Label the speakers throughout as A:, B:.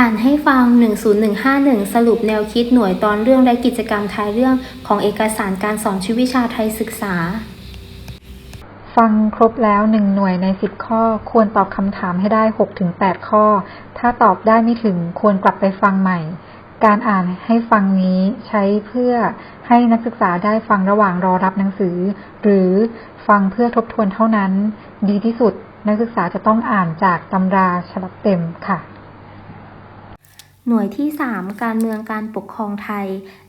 A: อ่านให้ฟัง 10151 สรุปแนวคิดหน่วยตอนเรื่องและกิจกรรมท้ายเรื่องของเอกสารการสอนชีววิชาไทยศึกษา
B: ฟังครบแล้วหนึ่งหน่วยในสิบข้อ ควรตอบคำถามให้ได้หกถึงแปดข้อ ถ้าตอบได้ไม่ถึงควรกลับไปฟังใหม่ การอ่านให้ฟังนี้ใช้เพื่อให้นักศึกษาได้ฟังระหว่างรอรับหนังสือ หรือฟังเพื่อทบทวนเท่านั้น ดีที่สุดนักศึกษาจะต้องอ่านจากตำราฉบับเต็มค่ะ
A: หน่วยที่ 3 การเมืองการปกครองไทย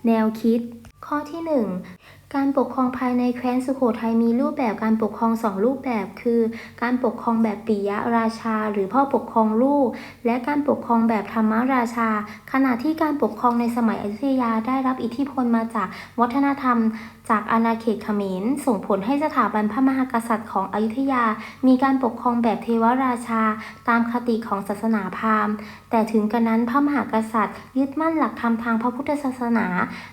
A: แนวคิด ข้อที่ 1 การปกครองภายในแคว้นสุโขทัยมีรูปแบบการปกครองสองรูปแบบ คือ การปกครองแบบปิยราชา หรือพ่อปกครองลูก และการปกครองแบบธรรมราชา ขณะที่การปกครองในสมัยอยุธยาได้รับอิทธิพลมาจากวัฒนธรรม จากอาณาเขตเขมรส่งผลให้สถาบันพระมหากษัตริย์ของอยุธยา มีการปกครองแบบเทวราชา ตามคติของศาสนาพราหมณ์ แต่ถึงกระนั้นพระมหากษัตริย์ ยึดมั่นหลักธรรมทางพระพุทธศาสนา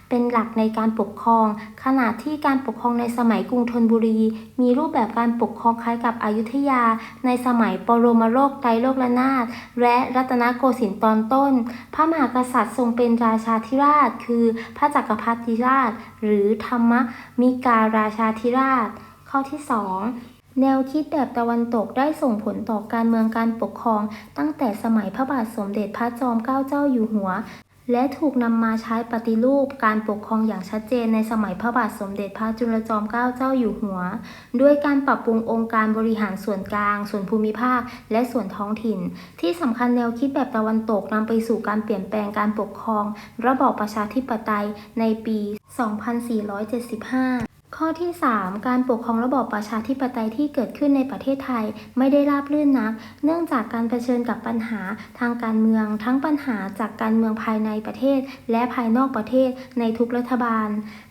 A: เป็นหลักในการปกครอง ขณะที่การปกครองในสมัยกรุงธนบุรี มีรูปแบบการปกครองคล้ายกับอยุธยา ในสมัยปรมโลกไตรโลกนาถและรัตนโกสินทร์ตอนต้น พระมหากษัตริย์ทรงเป็นราชาธิราช คือพระจักรพรรดิราช หรือธรรมะมิการาชาธิราช ข้อที่ 2 แนวคิดแบบตะวันตกได้ส่งผลต่อการเมืองการปกครอง ตั้งแต่สมัยพระบาทสมเด็จพระจอมเกล้าเจ้าอยู่หัว และถูกนำมาใช้ปฏิรูปการปกครองอย่างชัดเจนในสมัยพระบาทสมเด็จพระจุลจอมเกล้าเจ้าอยู่หัว ด้วยการปรับปรุงองค์การบริหารส่วนกลาง ส่วนภูมิภาค และส่วนท้องถิ่น ที่สำคัญแนวคิดแบบตะวันตกนำไปสู่การเปลี่ยนแปลงการปกครอง ระบอบประชาธิปไตยในปี 2475 ข้อที่ 3 การปกครองระบอบประชาธิปไตยที่เกิดขึ้นในประเทศไทยไม่ได้ราบรื่นนัก เนื่องจากการเผชิญกับปัญหาทางการเมือง ทั้งปัญหาจากการเมืองภายในประเทศ และภายนอกประเทศในทุกรัฐบาล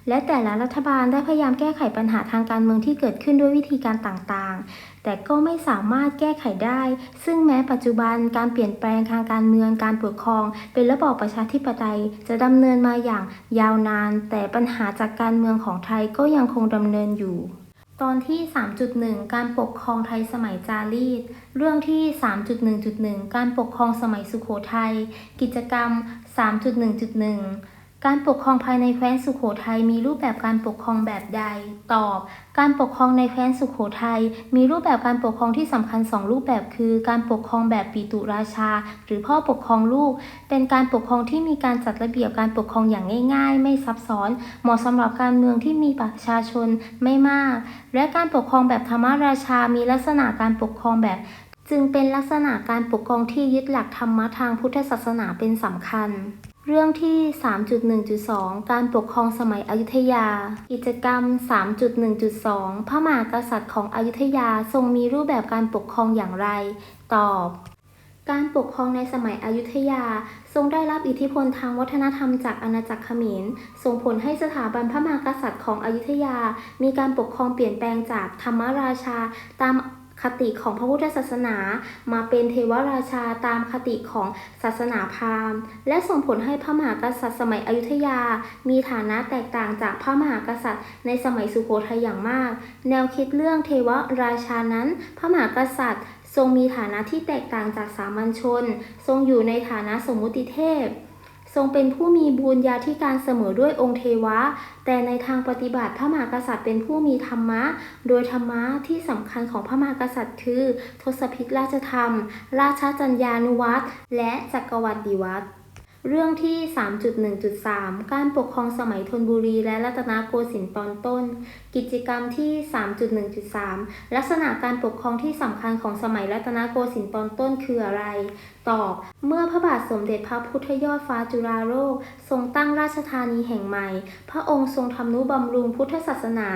A: และแต่ละรัฐบาลได้พยายามแก้ไขปัญหาทางการเมืองที่เกิดขึ้นด้วยวิธีการต่างๆ แต่ก็ไม่สามารถแก้ไขได้ ซึ่งแม้ปัจจุบันการเปลี่ยนแปลงทางการเมืองการปกครอง เป็นระบอบประชาธิปไตยจะดำเนินมาอย่างยาวนาน แต่ปัญหาจากการเมืองของไทยก็ยังคงดำเนินอยู่ตอนที่ 3.1 การปกครองไทยสมัยจารีต เรื่องที่ 3.1.1 การปกครองสมัยสุโขทัย กิจกรรม 3.1.1 การปกครองภายในแคว้นสุโขทัยมีรูปแบบการปกครองแบบใด ตอบ การปกครองในแคว้นสุโขทัยมีรูปแบบการปกครองที่สำคัญ 2 รูปแบบคือ การปกครองแบบปีตุราชา หรือพ่อปกครองลูก เป็นการปกครองที่มีการจัดระเบียบการปกครองอย่างง่าย ๆ ไม่ซับซ้อน เหมาะสำหรับการเมืองที่มีประชาชนไม่มาก และการปกครองแบบธรรมราชา มีลักษณะการปกครองแบบ จึงเป็นลักษณะการปกครองที่ยึดหลักธรรมะทางพุทธศาสนาเป็นสำคัญ เรื่องที่ 3.1.2 การปกครองสมัยอยุธยา กิจกรรม 3.1.2 พระมหากษัตริย์ของอยุธยาทรงมีรูปแบบการปกครองอย่างไร ตอบ การปกครองในสมัยอยุธยา ทรงได้รับอิทธิพลทางวัฒนธรรมจากอาณาจักรเขมร ส่งผลให้สถาบันพระมหากษัตริย์ของอยุธยา มีการปกครองเปลี่ยนแปลงจากธรรมราชาตาม คติของพระพุทธศาสนา มาเป็นเทวราชาตามคติของศาสนาพราหมณ์ และส่งผลให้พระมหากษัตริย์สมัยอยุธยา มีฐานะแตกต่างจากพระมหากษัตริย์ ในสมัยสุโขทัยอย่างมาก แนวคิดเรื่องเทวราชานั้น พระมหากษัตริย์ ทรงมีฐานะที่แตกต่างจากสามัญชน ทรงอยู่ในฐานะสมมุติเทพ ทรงเป็นผู้มีบุญญาธิการเสมอด้วยองค์เทวะ แต่ในทางปฏิบัติพระมหากษัตริย์เป็นผู้มีธรรมะ โดยธรรมะที่สำคัญของพระมหากษัตริย์คือ ทศพิธราชธรรม ราชจัญญานุวัตรและจักรวรรดิวัตรเรื่องที่ 3.1.3 การปกครองสมัยธนบุรีและรัตนโกสินทร์ตอนต้น กิจกรรมที่ 3.1.3 ลักษณะการปกครองที่สำคัญของสมัยรัตนโกสินทร์ตอนต้นคืออะไรตอบ เมื่อพระบาทสมเด็จพระพุทธยอดฟ้าจุฬาโลกทรงตั้งราชธานีแห่งใหม่ พระองค์ทรงทำนุบำรุงพุทธศาสนา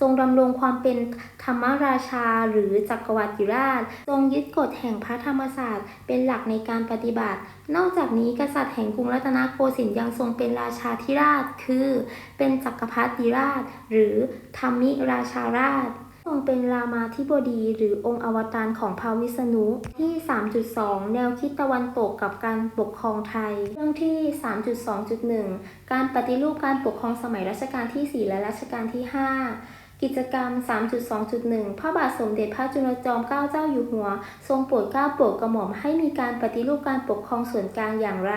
A: ทรงดำรงความเป็นธรรมราชาหรือจักรวรรดิราช ทรงยึดกฎแห่งพระธรรมศาสตร์ เป็นหลักในการปฏิบัติ นอกจากนี้กษัตริย์แห่งกรุงรัตนโกสินทร์ยังทรงเป็นราชาธิราช คือ เป็นจักรพรรดิราช หรือธรรมิราชาราช ทรงเป็นรามาธิบดีหรือองค์อวตารของพระวิษณุที่ 3.2 แนวคิดตะวันตกกับการปกครองไทย เรื่องที่ 3.2.1 การปฏิรูปการปกครองสมัยรัชกาลที่ 4 และรัชกาลที่ 5 กิจกรรม 3.2.1 พระบาทสมเด็จพระจุลจอมเกล้าเจ้าอยู่หัว ทรงโปรดเกล้าโปรดกระหม่อมให้มีการปฏิรูปการปกครองส่วนกลางอย่างไร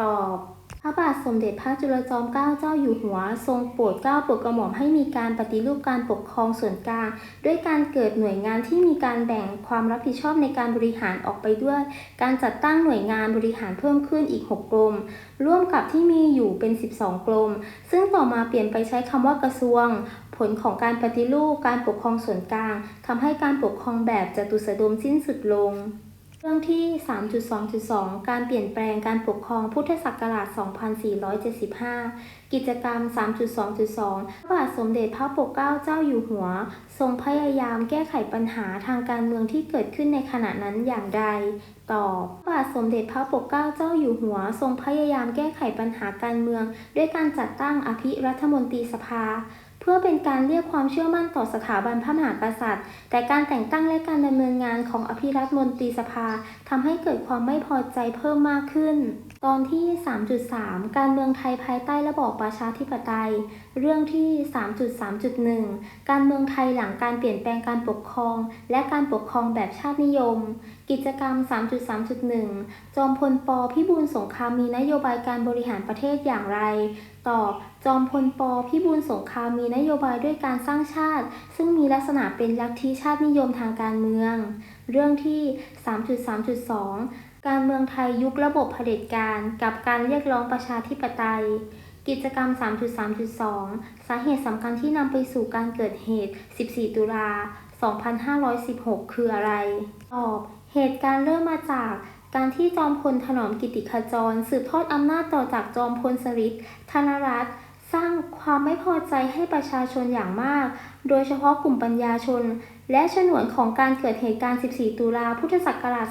A: ตอบ พระบาทสมเด็จพระจุลจอมเกล้าเจ้าอยู่หัว ทรงโปรดเกล้าโปรดกระหม่อมให้มีการปฏิรูปการปกครองส่วนกลาง ด้วยการเกิดหน่วยงานที่มีการแบ่งความรับผิดชอบในการบริหารออกไปด้วย การจัดตั้งหน่วยงานบริหารเพิ่มขึ้นอีก 6 กรม ร่วมกับที่มีอยู่เป็น 12 กรม ซึ่งต่อมาเปลี่ยนไปใช้คำว่ากระทรวงผลของการปฏิรูปการปกครองส่วนกลางทำให้การปกครองแบบจตุสดมสิ้นสุดลง เรื่องที่ 3.2.2 การเปลี่ยนแปลงการปกครองพุทธศักราช 2475 กิจกรรม 3.2.2 พระบาทสมเด็จพระปกเกล้าเจ้าอยู่หัว ทรงพยายามแก้ไขปัญหาทางการเมืองที่เกิดขึ้นในขณะนั้นอย่างใดตอบพระบาทสมเด็จพระปกเกล้าเจ้าอยู่หัว ทรงพยายามแก้ไขปัญหาการเมือง ด้วยการจัดตั้งอภิรัฐมนตรีสภา เพื่อเป็นการเรียกความเชื่อมั่นต่อสถาบันพระมหากษัตริย์ แต่การแต่งตั้งและการดำเนินงานของอภิรัฐมนตรีสภาทำให้เกิดความไม่พอใจเพิ่มมากขึ้น ตอนที่ 3.3 การเมืองไทยภายใต้ระบอบประชาธิปไตย เรื่องที่ 3.3.1 การเมืองไทยหลังการเปลี่ยนแปลงการปกครอง และการปกครองแบบชาตินิยม กิจกรรม 3.3.1 จอมพลปพิบูลสงครามมีนโยบายการบริหารประเทศอย่างไร ตอบ จอมพลปพิบูลสงครามมีนโยบายด้วยการสร้างชาติ ซึ่งมีลักษณะเป็นลัทธิชาตินิยมทางการเมือง เรื่องที่ 3.3.2 การเมืองไทยยุคระบบเผด็จการกับการเรียกร้องประชาธิปไตย กิจกรรม 3.3.2 สาเหตุสำคัญที่นำไปสู่การเกิดเหตุ 14 ตุลา 2516 คืออะไร ตอบ เหตุการณ์เริ่มมาจากการที่จอมพลถนอมกิติขจร สืบทอดอำนาจต่อจากจอมพลสฤษดิ์ธนรัตน์สร้างความไม่พอใจให้ประชาชนอย่างมาก โดยเฉพาะกลุ่มปัญญาชน และฉนวนของการเกิดเหตุการณ์ 14 ตุลา พุทธศักราช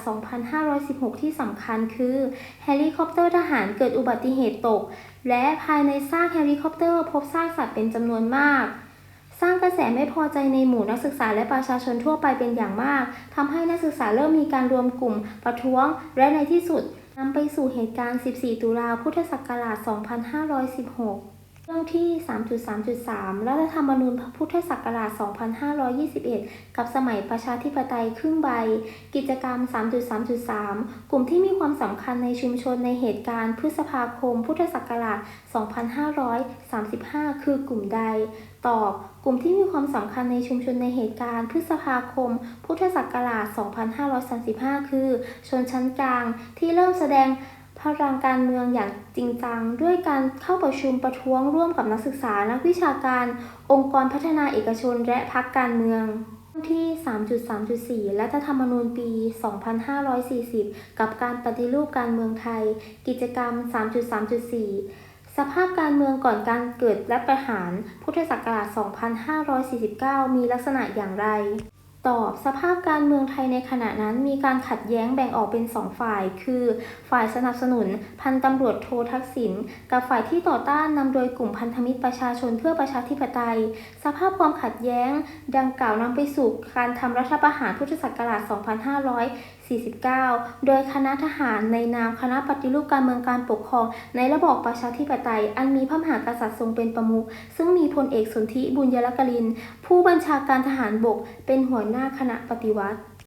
A: 2516 ที่สำคัญคือ เฮลิคอปเตอร์ทหารเกิดอุบัติเหตุตก และภายในซากเฮลิคอปเตอร์พบซากสัตว์เป็นจำนวนมาก สร้างกระแสไม่พอใจในหมู่นักศึกษาและประชาชนทั่วไปเป็นอย่างมาก ทำให้นักศึกษาเริ่มมีการรวมกลุ่ม ประท้วง และในที่สุดนำไปสู่เหตุการณ์ 14 ตุลา พุทธศักราช 2516 เรื่องที่ 3.3.3 รัฐธรรมนูญพุทธศักราช 2521 กับสมัยประชาธิปไตยครึ่งใบ กิจกรรม 3.3.3 กลุ่มที่มีความสำคัญในชุมชนในเหตุการณ์พฤษภาคม พุทธศักราช 2535 คือกลุ่มใด ตอบ กลุ่มที่มีความสำคัญในชุมชนในเหตุการณ์พฤษภาคม พุทธศักราช 2535 คือ ชนชั้นกลางที่เริ่มแสดง พลังการเมืองอย่างจริงจัง ด้วยการเข้าประชุมประท้วงร่วมกับนักศึกษา นักวิชาการ องค์กรพัฒนาเอกชนและพรรคการเมืองที่ 3.3.4 รัฐธรรมนูญปี 2540 กับการปฏิรูปการเมืองไทย กิจกรรม 3.3.4 สภาพการเมืองก่อนการเกิดรัฐประหาร พุทธศักราช 2549 มีลักษณะอย่างไร ตอบสภาพการเมืองไทยในขณะนั้นมีการขัดแย้งแบ่งออกเป็นสองฝ่าย คือ ฝ่ายสนับสนุนพันตำรวจโททักษิณกับฝ่ายที่ต่อต้านนำโดยกลุ่มพันธมิตรประชาชนเพื่อประชาธิปไตย สภาพความขัดแย้ง ดังกล่าวนำไปสู่การทำรัฐประหารพุทธศักราช 2549 โดยคณะทหารในนามคณะปฏิรูปการเมืองการปกครอง ในระบอบประชาธิปไตย อันมีพระมหากษัตริย์ทรงเป็นประมุขซึ่งมีพลเอกสนธิบุญยรักลิน ผู้บัญชาการทหารบกเป็นหัวหน้าคณะปฏิวัติ